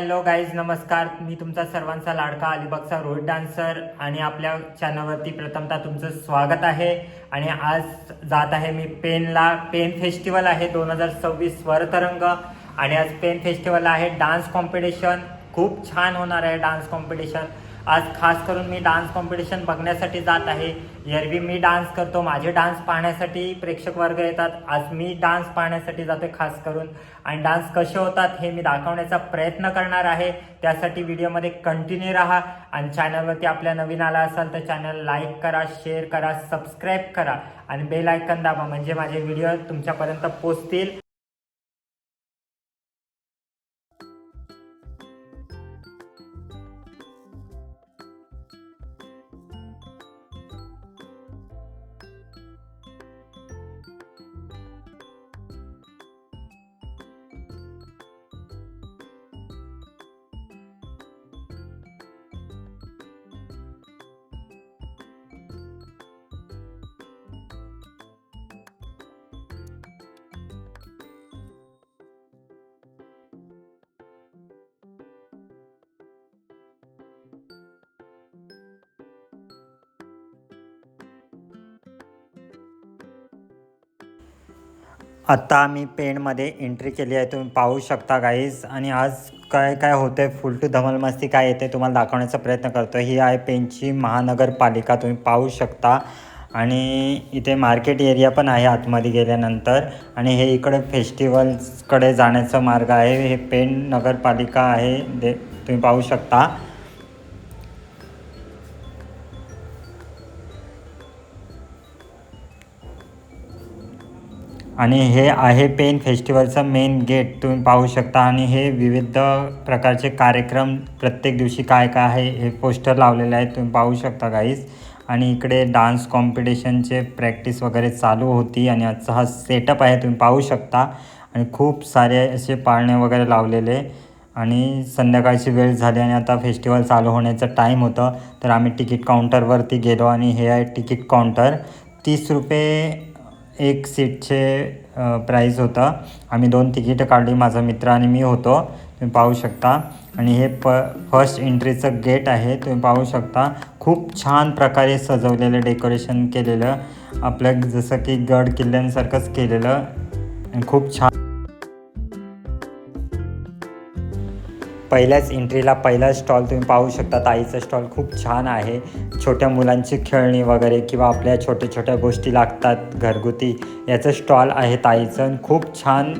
Hello guys नमस्कार. मी तुमचा सर्वांचा लाडका अलिबागचा रोहित डान्सर आणि आपल्या चॅनलवरती प्रथमतः तुमचं स्वागत आहे. आणि आज जात आहे मी पेनला. पेन फेस्टिवल आहे दोन हजार सव्वीस स्वरतरंग आणि आज पेन फेस्टिवल आहे डान्स कॉम्पिटिशन. खूप छान होणार आहे डान्स कॉम्पिटिशन. आज खास करून मी डान्स कॉम्पिटिशन बघण्यासाठी जात आहे. एरवी मी डान्स करतो माझे डान्स पाहण्यासाठी प्रेक्षक वर्ग येतात. आज मी डान्स पाहण्यासाठी जातो खास करून. आणि डान्स कसे होतात हे मी दाखवण्याचा प्रयत्न करणार आहे. त्यासाठी व्हिडिओमध्ये कंटिन्यू राहा. आणि चॅनलवरती आपल्या नवीन आला असाल तर चॅनल लाईक करा शेअर करा सबस्क्राईब करा. आणि बेल आयकन दाबा म्हणजे माझे व्हिडिओ तुमच्यापर्यंत पोचतील. आत्ता आम्ही पेणमध्ये एंट्री केली आहे. तुम्ही पाहू शकता गाईज आणि आज काय काय होतं आहे फुल टू धमलमस्ती काय येते तुम्हाला दाखवण्याचा प्रयत्न करतो ही आहे पेणची महानगरपालिका. तुम्ही पाहू शकता. आणि इथे मार्केट एरिया पण आहे आतमध्ये गेल्यानंतर. आणि हे इकडे फेस्टिवल्सकडे जाण्याचा मार्ग आहे. हे पेण नगरपालिका आहे. दे तुम्ही पाहू शकता. आणि हे आहे पेन फेस्टिवलचं मेन गेट तुम्ही पाहू शकता. आणि हे विविध प्रकारचे कार्यक्रम प्रत्येक दिवशी काय काय आहे हे पोस्टर लावलेले आहेत. तुम्ही पाहू शकता गाईज आणि इकडे डान्स कॉम्पिटिशनचे प्रॅक्टिस वगैरे चालू होती आणि आजचा हा सेटअप आहे. तुम्ही पाहू शकता. आणि खूप सारे असे पाळणे वगैरे लावलेले. आणि संध्याकाळची वेळ झाली आणि आता फेस्टिवल चालू होण्याचं टाईम होतं. तर आम्ही तिकीट काउंटरवरती गेलो आणि हे आहे तिकीट काउंटर तीस रुपये एक सीटचे प्राईज होतं. आम्ही दोन तिकीटं काढली माझा मित्र आणि मी होतो. तुम्ही पाहू शकता. आणि हे प फर्स्ट एंट्रीचं गेट आहे. तुम्ही पाहू शकता. खूप छान प्रकारे सजवलेलं डेकोरेशन केलेलं. आपलं जसं की गड किल्ल्यांसारखंच केलेलं. आणि खूप छान पहिल्याच एंट्रीला पहिला स्टॉल तुम्ही पाहू शकता. ताईचा स्टॉल खूप छान आहे. छोट्या मुलांची खेळणी वगैरे किंवा आपल्या छोट्या छोट्या गोष्टी लागतात. घरगुती याचं स्टॉल आहे ताईचं खूप छान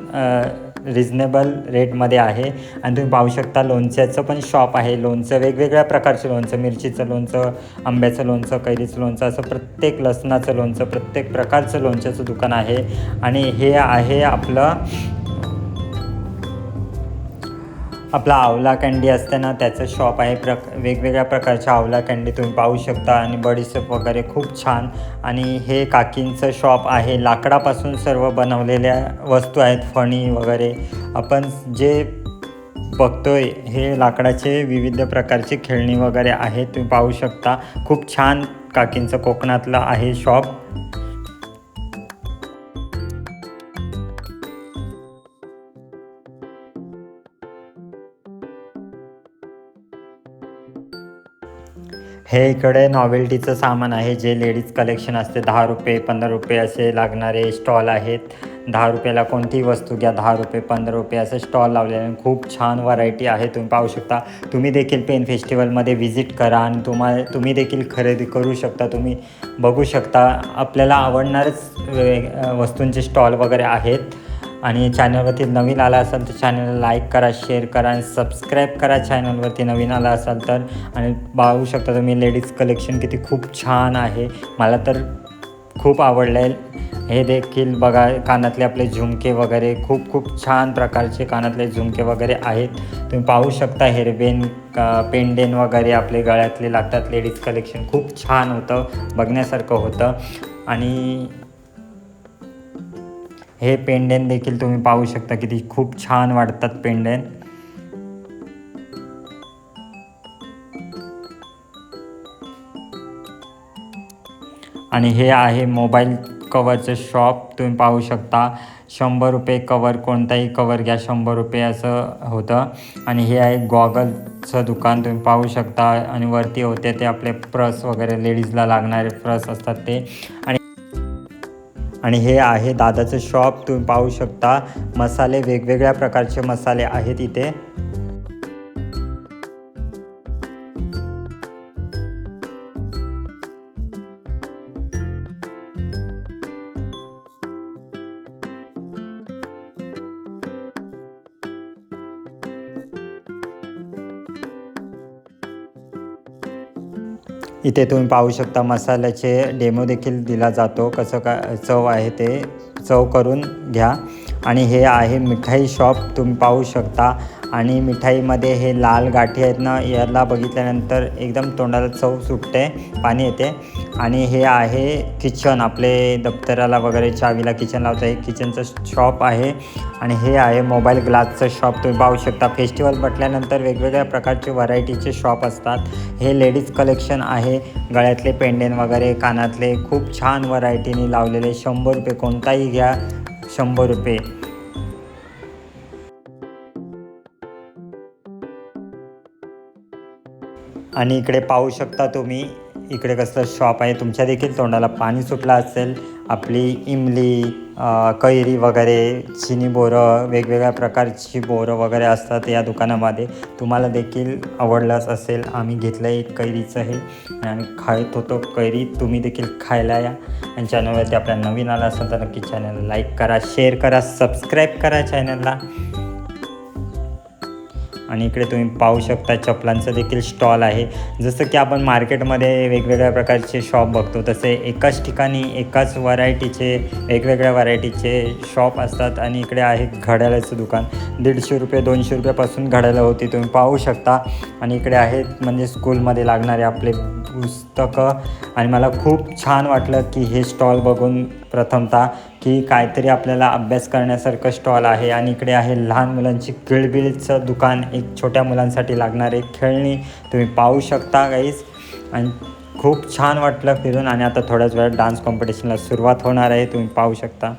रिजनेबल रेटमध्ये आहे. आणि तुम्ही पाहू शकता लोणच्याचं पण शॉप आहे. लोणचं वेगवेगळ्या प्रकारचं लोणचं मिरचीचं लोणचं आंब्याचं लोणचं कैरीचं लोणचं असं प्रत्येक लसणाचं लोणचं प्रत्येक प्रकारचं लोणच्याचं दुकान आहे. आणि हे आहे आपलं आपला आवला कँडी असते ना त्याचं शॉप आहे. प्रक वेगवेगळ्या प्रकारच्या आवला कँडी तुम्ही पाहू शकता आणि बडीशेप वगैरे खूप छान. आणि हे काकींचं शॉप आहे. लाकडापासून सर्व बनवलेल्या वस्तू आहेत. फणी वगैरे. आपण जे बघतोय हे लाकडाचे विविध प्रकारचे खेळणी वगैरे आहेत. तुम्ही पाहू शकता. खूप छान काकींचं कोकणातलं आहे शॉप हे इकडे नॉवेल्टीचं सामान आहे जे लेडीज कलेक्शन असते. दहा रुपये पंधरा रुपये असे लागणारे स्टॉल आहेत. दहा रुपयाला कोणतीही वस्तू घ्या दहा रुपये पंधरा रुपये असे स्टॉल लावलेले आहे खूप छान व्हरायटी आहे तुम्ही पाहू शकता. तुम्ही देखील पेन फेस्टिवलमध्ये व्हिजिट करा आणि तुम्हाला तुम्ही देखील खरेदी करू शकता. तुम्ही बघू शकता आपल्याला आवडणारच वस्तूंचे स्टॉल वगैरे आहेत. आणि चॅनलवरती नवीन आला असाल तर चॅनलला लाईक करा शेअर करा आणि सबस्क्राईब करा चॅनलवरती नवीन आला असाल तर. आणि पाहू शकता तुम्ही लेडीज कलेक्शन किती खूप छान आहे. मला तर खूप आवडलं आहे हे देखील बघा कानातले आपले झुमके वगैरे खूप खूप छान प्रकारचे कानातले झुमके वगैरे आहेत. तुम्ही पाहू शकता हेअरबेन पेंडेन वगैरे आपले गळ्यातले लागतात. लेडीज कलेक्शन खूप छान होतं बघण्यासारखं होतं. आणि हे पेंडेन देखील तुम्ही पाहू शकता किती खूप छान वाटतात पेंडेन. आणि हे आहे मोबाईल कवरचं शॉप. तुम्ही पाहू शकता शंभर रुपये कवर कोणताही कवर घ्या शंभर रुपये असं होतं. आणि हे आहे गॉगलचं दुकान तुम्ही पाहू शकता. आणि वरती होते ते आपले प्रस वगैरे लेडीजला लागणारे प्रस असतात ते. आणि आणि हे आहे दादाचं शॉप तुम्ही पाहू शकता मसाले वेगवेगळ्या प्रकारचे मसाले आहेत इथे. इथे तुम्ही पाहू शकता मसाल्याचे डेमो देखील दिला जातो. कसं का चव आहे ते चव करून घ्या. आणि हे आहे मिठाई शॉप तुम्ही पाहू शकता आणि मिठाईमध्ये हे लाल गाठी आहेत ना याला बघितल्यानंतर एकदम तोंडाला चव सुटते पाणी येते. आणि हे आहे किचन आपले दप्तराला वगैरे चावीला किचन लावतं हे किचनचं शॉप आहे. आणि हे आहे मोबाईल ग्लासचं शॉप तुम्ही पाहू शकता फेस्टिवल म्हटल्यानंतर वेगवेगळ्या प्रकारचे व्हरायटीचे शॉप असतात. हे लेडीज कलेक्शन आहे. गळ्यातले पेंडेन वगैरे कानातले खूप छान व्हरायटीने लावलेले. शंभर रुपये कोणताही घ्या शंभर रुपये. आणि इकडे पाहू शकता तुम्ही इकडे कसलं शॉप आहे. तुमच्या देखील तोंडाला पाणी सुटलं असेल. आपली इमली कैरी वगैरे चिनी बोरं वेगवेगळ्या प्रकारची बोरं वगैरे असतात या दुकानामध्ये. तुम्हाला देखील आवडलंच असेल. आम्ही घेतलं आहे कैरीचं हे. आणि आम्ही खात होतो कैरी तुम्ही देखील खायला या. आणि चॅनलवरती आपल्या नवीन आला असेल तर नक्की चॅनल लाईक करा शेअर करा सबस्क्राईब करा चॅनलला. आणि इकडे तुम्ही पाहू शकता चपलांचं देखील स्टॉल आहे. जसं की आपण मार्केटमध्ये वेगवेगळ्या प्रकारचे शॉप बघतो तसे एकाच ठिकाणी एकाच व्हरायटीचे वेगवेगळ्या व्हरायटीचे शॉप असतात आणि इकडे आहे घड्याळाचं दुकान. दीडशे रुपये दोनशे रुपयापासून घड्याळं होती तुम्ही पाहू शकता. आणि इकडे आहेत म्हणजे स्कूलमध्ये लागणारे आपले पुस्तकं. आणि मला खूप छान वाटलं की हे स्टॉल बघून प्रथमतः की काहीतरी आपल्याला अभ्यास करण्यासारखं स्टॉल आहे आणि इकडे आहे लहान मुलांची किळबिळचं दुकान. एक छोट्या मुलांसाठी लागणारे खेळणी. तुम्ही पाहू शकता गाईज आणि खूप छान वाटलं फिरून आणि आता थोड्याच वेळात डान्स कॉम्पिटिशनला सुरुवात होणार आहे. तुम्ही पाहू शकता.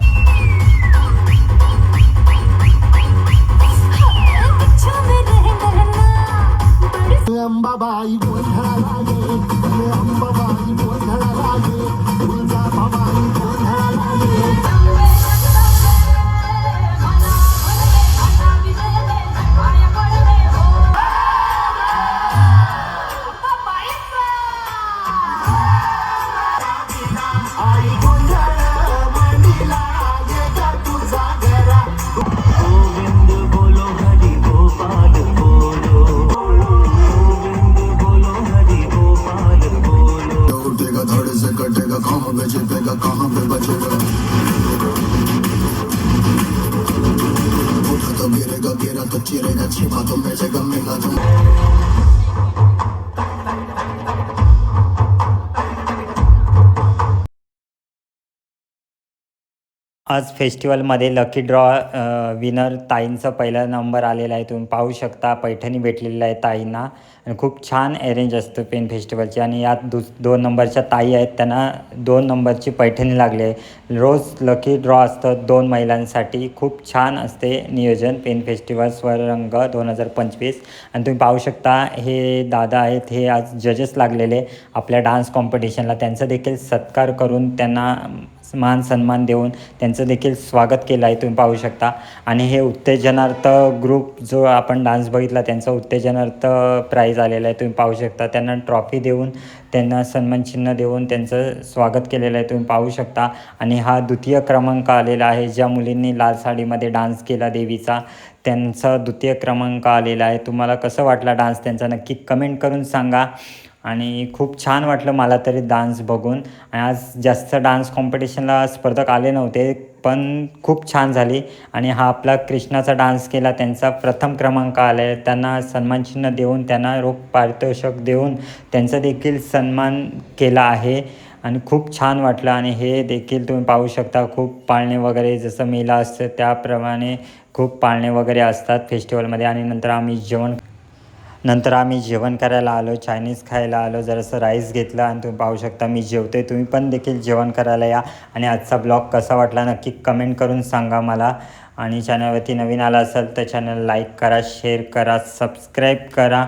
कहाँ पे छिपेगा कहाँ पे बचेगा उठा तो गिरेगा गिरा तो चिरेगा छिपा तो बेचेगा मिला तो आज फेस्टिवलमध्ये लकी ड्रॉ विनर ताईंचा पहिला नंबर आलेला आहे. तुम्ही पाहू शकता पैठणी भेटलेला आहे ताईंना. आणि खूप छान अरेंज असतं पेन फेस्टिवलची आणि यात दुस दोन नंबरच्या ताई आहेत त्यांना दोन नंबरची पैठणी लागली आहे. रोज लकी ड्रॉ असतं दोन महिलांसाठी. खूप छान असते नियोजन पेन फेस्टिवल स्वरंग दोन हजार पंचवीस. आणि तुम्ही पाहू शकता हे दादा आहेत हे आज जजेस लागलेले. आपल्या डान्स कॉम्पिटिशनला त्यांचा देखील सत्कार करून त्यांना मान सन्मान देऊन त्यांचं देखील स्वागत केलं आहे तुम्ही पाहू शकता. आणि हे उत्तेजनार्थ ग्रुप जो आपण डान्स बघितला त्यांचा उत्तेजनार्थ प्राईज आलेला आहे तुम्ही पाहू शकता. त्यांना ट्रॉफी देऊन त्यांना सन्मानचिन्ह देऊन त्यांचं स्वागत केलेलं आहे तुम्ही पाहू शकता. आणि हा द्वितीय क्रमांक आलेला आहे ज्या मुलींनी लाल साडीमध्ये डान्स केला देवीचा. त्यांचा द्वितीय क्रमांक आलेला आहे. तुम्हाला कसं वाटला डान्स त्यांचा नक्की कमेंट करून सांगा. आणि खूप छान वाटलं मला तरी डान्स बघून. आणि आज जास्त डान्स कॉम्पिटिशनला स्पर्धक आले नव्हते पण खूप छान झाली. आणि हा आपला कृष्णाचा डान्स केला त्यांचा प्रथम क्रमांक आला आहे त्यांना सन्मानचिन्ह देऊन त्यांना रोख पारितोषिक देऊन त्यांचा देखील सन्मान केला आहे. आणि खूप छान वाटलं. आणि हे देखील तुम्ही पाहू शकता खूप पाळणे वगैरे जसं मेला असतं त्याप्रमाणे खूप पाळणे वगैरे असतात फेस्टिवलमध्ये आणि नंतर आम्ही जेवण नंतर आम्ही जेवण करायला आलो चायनीज खायला आलो जरासं राईस घेतलं आणि तुम्ही पाहू शकता मी जेवतोय तुम्ही पण देखील जेवण करायला या. आणि आजचा ब्लॉग कसा वाटला नक्की कमेंट करून सांगा मला. आणि चॅनलवरती नवीन आला असेल तर चॅनल लाईक करा शेअर करा सबस्क्राईब करा.